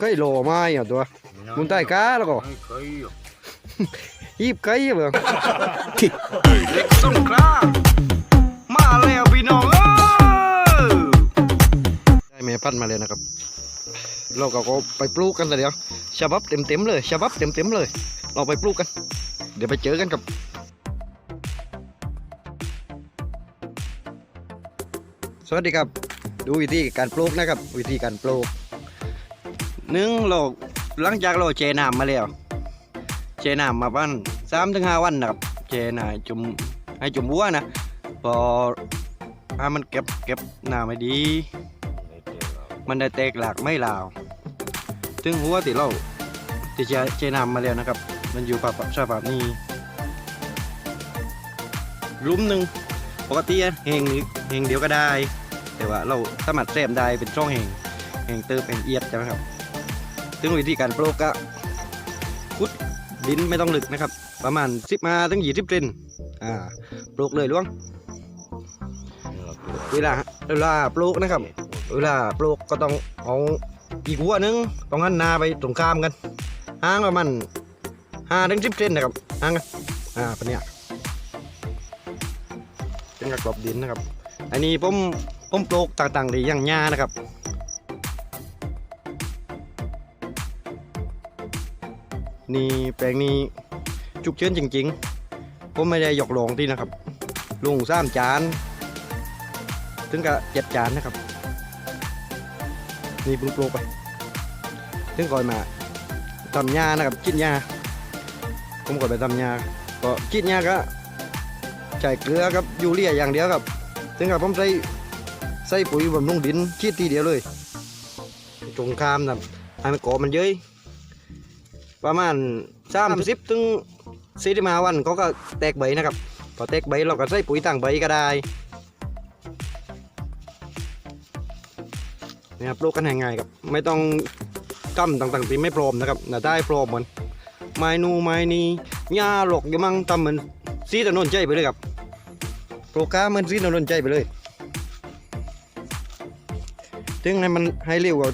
ไก่โลไม้อะตัวมุนใต้กาแล้วก็ไม่เคยอยู่ยีบไก่เบิ่งเด็กสงกรานต์มาแล้วพี่น้องเออได้แม่พันธุ์มาเลยนะครับ เราก็ก็ไปปลูกกันแต่เดียวฉบับเต็มๆเลยฉบับเต็มๆเลย เราไปปลูกกัน เดี๋ยวไปเจอกันครับสวัสดีครับ ดูวิธีการปลูกนะครับ วิธีการปลูก หนึ่งเราหลังจากเราเจน้ำมาแล้ว เจน้ำมาวันสามถึงห้าวันนะครับเจน้ำจุ่มให้จุ่มวัวนะพอถ้มันเก็บเก็บน้ำไม่ดี มันได้แตกหลากไม่ลาวถึงหัวที่เราที่จเจน้ำมาแล้วนะครับ มันอยู่ปับสภาพนี้รุมหนึ่งปกติอะแหงนี้แหงเดียวก็ได้ แต่ว่าเราสามารถแซมได้เป็นช่องแหงแหงเติมเป็นเอียดใช่ไหมครับ ถึงวิธีการปลูกก็ขุดดินไม่ต้องลึกนะครับ ประมาณ10มาถึง20เซนอ่าปลูกเลยล่วง เวลาเวลาปลูกนะครับ เวลาปลูกก็ต้องเอาอีกหัวหนึงต้องหันนาไปตรงข้ามกันห่างประมาณห้าถึงสิบเซนนะครับห่างกันอ่าเป็นเนี้ยเป็นกระกรอบดินนะครับ อันนี้ผมผมปลูกต่างๆที่ย่างหญ้านะครับ นี่แปลงนี้จุกเชิญจริง ๆ ผมไม่ได้หยอกหลงที่นะครับ ลุงสามจาน ถึงกับเจ็ดจานนะครับ นี่เพิ่งปลูกไปถึงก่อนมาทำหญ้านะครับกินหญ้าผมก่อนไปทำหญ้าก็กินหญ้าก็ใส่เกลือกับยูเรียอย่างเดียวครับ ถึงกับผมใส่ใส่ปุ๋ยบำรุงดินชีดทีเดียวเลยตรงข้ามนะให้มันเกาะมันเย้ย ประมาณสามสิบถึงสี่สิบห้าวันเขาก็แตกใบนะครับพอแตกใบเราก็ใส่ปุ๋ยต่างใบก็ได้นะครับปลูกกันง่ายๆครับไม่ต้องกำต่างๆที่ไม่พร้อมนะครับน่าได้พร้อมเหมือนไม้นูไม้นีหญ้าหลกอยู่มั่งทำเหมือนซีถนนใจไปเลยครับโปรก้าเหมือนซีถนนใจไปเลยถึงให้มันให้เร็วก็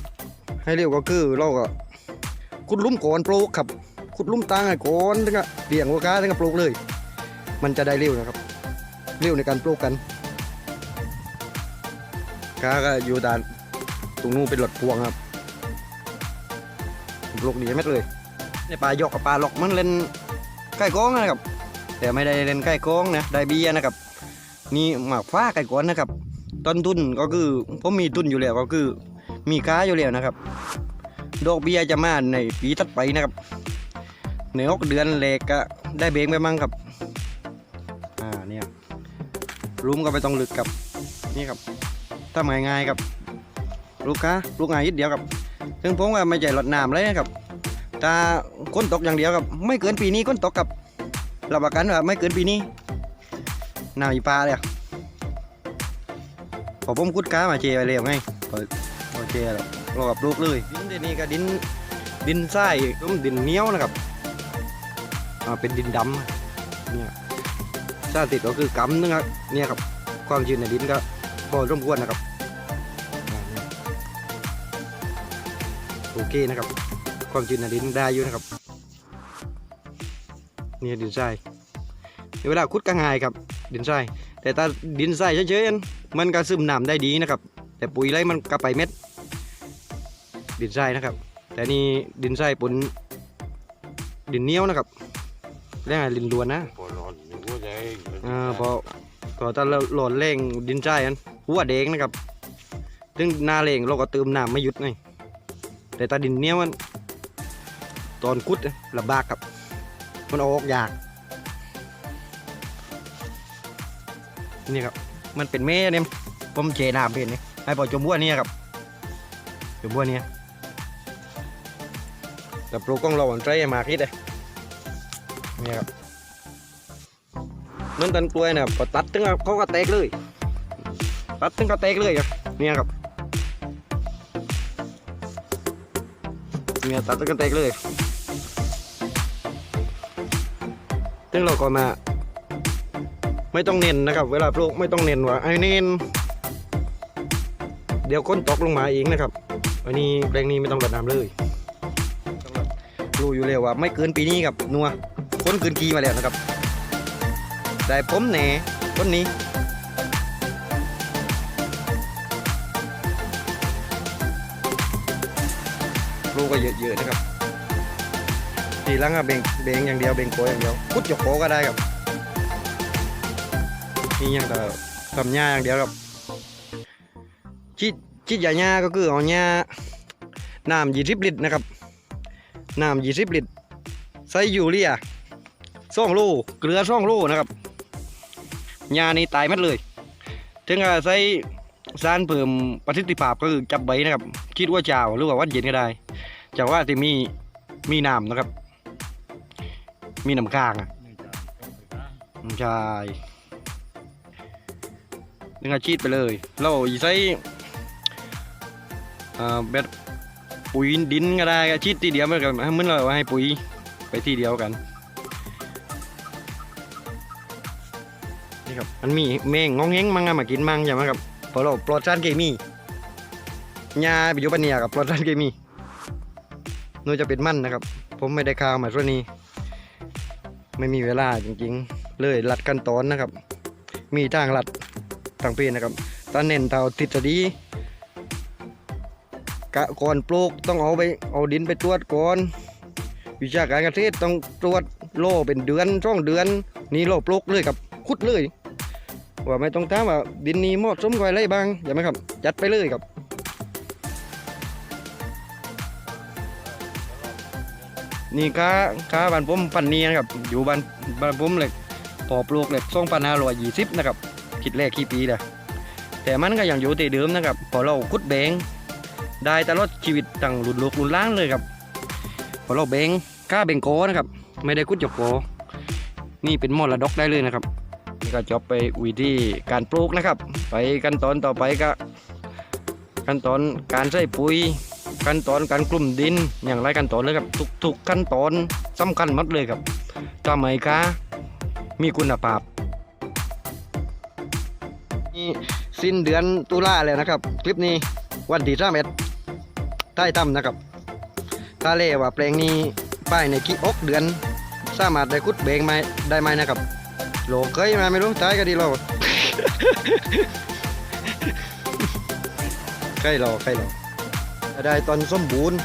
ให้เร็วก็คือเราก็ ขุดลุ่มก่อนปลูกครับขุดลุ่มตั้งก่อนถึงก็เบี่ยงโปรก้าถึงก็ปลูกเลย มันจะได้เร็วนะครับ เร็วในการปลูกกันก้าก็อยู่ด้านตรงนู้นเป็นหลอดพวงครับปลูกดีเม็ดเลยในปลาหยอกกับปลาหลอกมันเล่นใกล้กองนะครับ แต่ไม่ได้เล่นใกล้กองนะได้เบี้ยนะครับนี่หมากฟ้าไก่ก้อนนะครับต้นทุนก็คือผมมีทุนอยู่แล้วก็คือมีค้าอยู่แล้วนะครับ ดอกเบี้ยจะมาในปีถัดไปนะครับในหกเดือนเลกก็ได้เบงไปมั่งครับ อ่าเนี่ยรุมก็ไปต้องลึกกับนี่ครับทำง่ายๆครับ ลูกค้าลูกง่ายนิดเดียวครับ ซึ่งผมว่าไม่ใช่หลอดน้ำเลยนะครับถ้าก้นตกอย่างเดียวครับ ไม่เกินปีนี้ก้นตกกับรับประกันว่าไม่เกินปีนี้น้ำอีปลาเลยอพอผมคุดก้ามาเจไปเร็วไงพอพอเจแล้ว รอกับลูกเลยดินเดนี้ก็ดินดินทรายต้มดินเหนียวนะครับอ่าเป็นดินดำเนี่ยถ้าติดก็คือกำนึงครับเนี่ยครับความชื้นในดินก็พอร่มควรนะครับโอเคนะครับ ความชื้นในดินได้อยู่นะครับเนี่ยดินทรายเวลาขุดก็ง่ายครับ ดินทรายแต่ถ้าดินทรายเฉยๆมันก็ซึมน้ำได้ดีนะครับ แต่ปุ๋ยไรมันก็ไปเม็ด ดินทรายนะครับ แต่นี่ดินทรายปนดินเหนียวนะครับเรียกอะไรดินดวนนะพอร้อนหนึ่งหัวใจอ่าพอพอถ้าเราหล่นแรงดินทรายนั้นหัวแดงนะครับถึงหน้าแรงเราก็เติมน้ำไม่หยุดไงแต่ตาดินเนี้ยมันตอนคุดนะลำบากครับ มันเอาออกยากนี่ครับมันเป็นแม่เนี่ยผมเจน้ำเป็นนี่ให้พอจมบัวเนี่ยครับจมบัวเนี่ย แต่ปลูกกล้องเราอันใจมาคิดเลยนี่ครับนั่นต้นกล้วยเนี่ยพอตัดถึงเขาก็แตกเลย ตัดถึงก็แตกเลยครับเนี่ยครับเนี่ยตัดถึงก็แตกเลยถึงเราก็มาไม่ต้องเน้นนะครับ เวลาปลูกไม่ต้องเน้นว่าไอ้เน้นเดี๋ยวก้นตกลงมาเองนะครับ อันนี้แปลงนี้ไม่ต้องรดน้ำเลย รู้อยู่แล้วว่าไม่เกินปีนี้ครับนัวคนเกินกีมาแล้วนะครับแต่ผมแหน่คนนี้ลูกก็เยอะๆนะครับทีลังอะเบ่งเบ่งอย่างเดียวเบ่งโกอย่างเดียวพุดหยกโกก็ได้ครับนี่ยังแต่ทำหญ้าอย่างเดียวครับชิดชิดยาหญ้าก็คือเอาหญ้าน้ำยี่สิบลิตรนะครับ น้ำยี่สิบลิตรใส่ยูเรียสองโลเกลือสองโลนะครับหญ้านี่ตายหมัดเลย ถึงจะใส่สารเพิ่มประสิทธิภาพก็คือจับใบนะครับ คิดว่าเจ้าหรือว่าวัดเย็นก็ได้จากว่าที่มีมีน้ำนะครับ มีน้ำค้างอะใช่นึกอาชีพไปเลย เราใช้อ่าแบบ ปุ๋ยดินก็ได้ก็ชีดทีเดียวเหมือนกันเหมือนเราให้ปุ๋ยไปที่เดียวกันนี่ครับมันมีแมงงองแงงมังอะมากินมังใช่ไหมครับพราะเราปลอดสารเคมียาไปอยู่ปะเนี่ยกับปลอดสารเคมีนู่นจะเป็นมั่นนะครับ ผมไม่ได้ข่าวมาช่วงนี้ ไม่มีเวลาจริงๆ เลยลัดขั้นตอนนะครับ มีทางลัดทางเพศนะครับตอนเน้นเท่าทฤษฎี กะก่อนปลูกต้องเอาไปเอาดินไปตรวจก่อน วิชาการเกษตรต้องตรวจโลเป็นเดือนช่องเดือน นี่โลปลูกเลยครับขุดเลย ว่าไม่ต้องถามว่าดินนี้เหมาะสมกับอะไรบ้างอย่าไหมครับ จัดไปเลยครับนี่ค้าค้าบ้านผมปันเนี้นะครับ อยู่บ้านบ้านผมเหล็กพอปลูกเหล็กสองพันห้าร้อยยี่สิบนะครับคิดแรกขี้ปีนะแต่มันก็ยังอยู่ที่เดิมนะครับ พอเราคุดแบง ได้ตลอดชีวิตตั้งรุ่นลูกรุ่นล้านเลยครับพอเราแบงก้าแบงโกนะครับ ไม่ได้คุดจบโกนี่เป็นมอระดกได้เลยนะครับนี่ก็จบไปวิธีการปลูกนะครับ ไปขั้นตอนต่อไปก็ขั้นตอนการใส่ปุ๋ยขั้นตอนการกลุ่มดินอย่างไรขั้นตอนเลยครับทุกๆขั้นตอนสำคัญหมดเลยครับทำไมคะมีคุณภาพนี่สิ้นเดือนตุลาแล้วนะครับ คลิปนี้วันที่สามเอ็ด ใต้ตั้มนะครับถ้าเล่ว่าแปลงนี้ป้ายในกี่อกเดือน สามารถได้คุดเบงไหมได้ไหมนะครับโหลเคยมาไม่รู้ตายก็ดีเราใกล้รอใกล้รอได้ตอนสมบูรณ์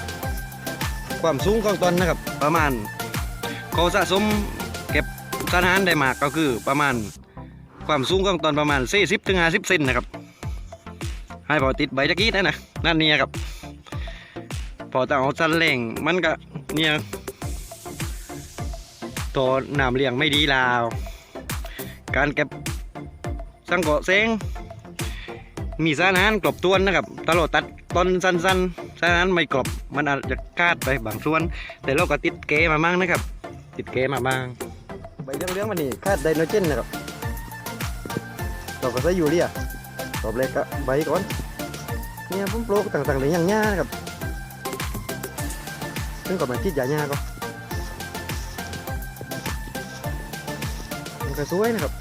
ความสูงของตอนนะครับ ประมาณเขาสะสมเก็บสารอาหารได้มากก็คือประมาณความสูงของตอนประมาณ40ถึง50เซนนะครับให้พอติดใบตะกี้นั่นนะนั่นเนี่ยครับ พอจะเอาสันเล่งมันก็เนี่ยตัวน้ำเลี้ยงไม่ดีลาว การเก็บสังเกาะเซงมีสารอาหารกลบตัวนนะครับตลอดตัดต้นสั้นๆสารอาหารไม่กลบมันอาจจะคาดไปบางส่วน แต่เราก็ติดเกมาบ้างนะครับ ติดเกมาบ้างใบเรื่องๆมันนี่คาดไดโนเจนนะครับเราก็ใช้ยูเรียตอบแรกก็ใบก่อนเนี่ยผมปลูกต่างๆเลยอย่างหญ้านะครับ ซึ่งก่อนมาคิดยาหญ้าก็มันก็สวยนะครับ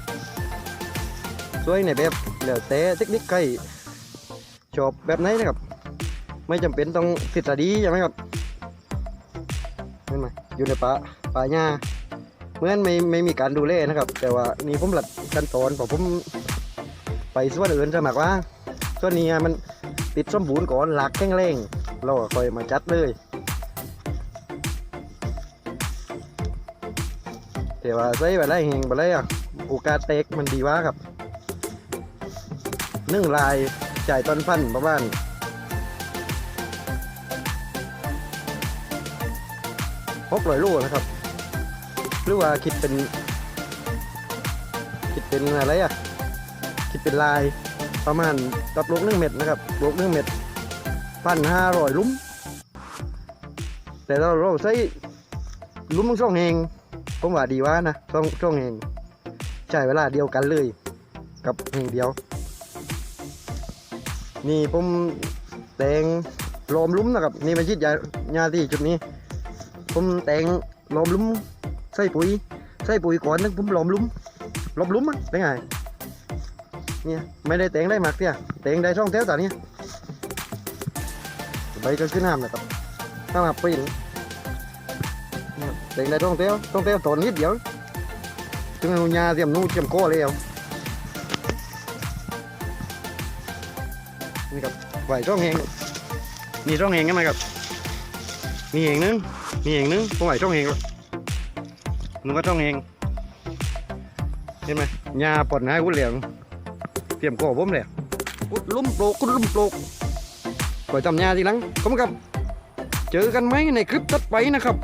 สวยในแบบแล้วแต่เทคนิคใครชอบแบบไหนนะครับ ไม่จำเป็นต้องทฤษฎีใช่ไหมครับเห็นไหมอยู่ในป่าป่าหญ้าเหมื่อนไม่ไม่มีการดูแลนะครับ แต่ว่านี่ผมหลัดขั้นตอนพอผมไปส่วนอื่นจะมากว่าส่วนนี้มันติดสมบูรณ์ก่อนหลักแข็งแรงเราก็ค่อยมาจัดเลย แต่ว่าใส่ไปไรแหงไปไรอะโอกาสเต็กมันดีว่าครับหนึ่งลายจ่ายต้นพันธุ์ประมาณหกร้อยลูกนะครับ หรือว่าคิดเป็น คิดเป็นอะไรอะ คิดเป็นลายประมาณกับลูกหนึ่งเม็ดนะครับลูกหนึ่งเม็ดพันห้าร้อยลุ้มแต่เราเราใช้ลุ้มช่องเอง ผมว่าดีว่านะช่องช่องเองใช้เวลาเดียวกันเลย กับเองเดียว นี่ผมแต่งลมลุ้มนะครับนี่เป็นชิดยายาที่จุดนี้ ผมแต่งลมลุ้มใส่ปุ๋ยใส่ปุ๋ยก่อนนึงผมลมลุ้มลมลุ้มอะได้ไงเนี่ยไม่ได้แต่งได้หมากเที่ยแต่งได้ช่องแถวแต่เนี้ใบก็ขึ้นน้ำนะครับถ้ามาปีน เด็กได้ต้องเตี้ยวต้องเตี้ยวตอนนิดเดียวถึงเอายาเตรียมนู่เตรียมโก้เลยเอานี่ครับไหวช่องแหงมีช่องแหงกันไหมครับมีแหงนึงมีแหงนึงผมไหวช่องแหงครับนึกว่าช่องแหงเห็นไหมยาปลดให้กุดเหลียงเตรียมโก้ผมเลยกุดลุ่มโปลกกุดลุ่มโปลกปล่อยทำยาทีหลังผมครับเจอกันไหมในคลิปถัดไปนะครับ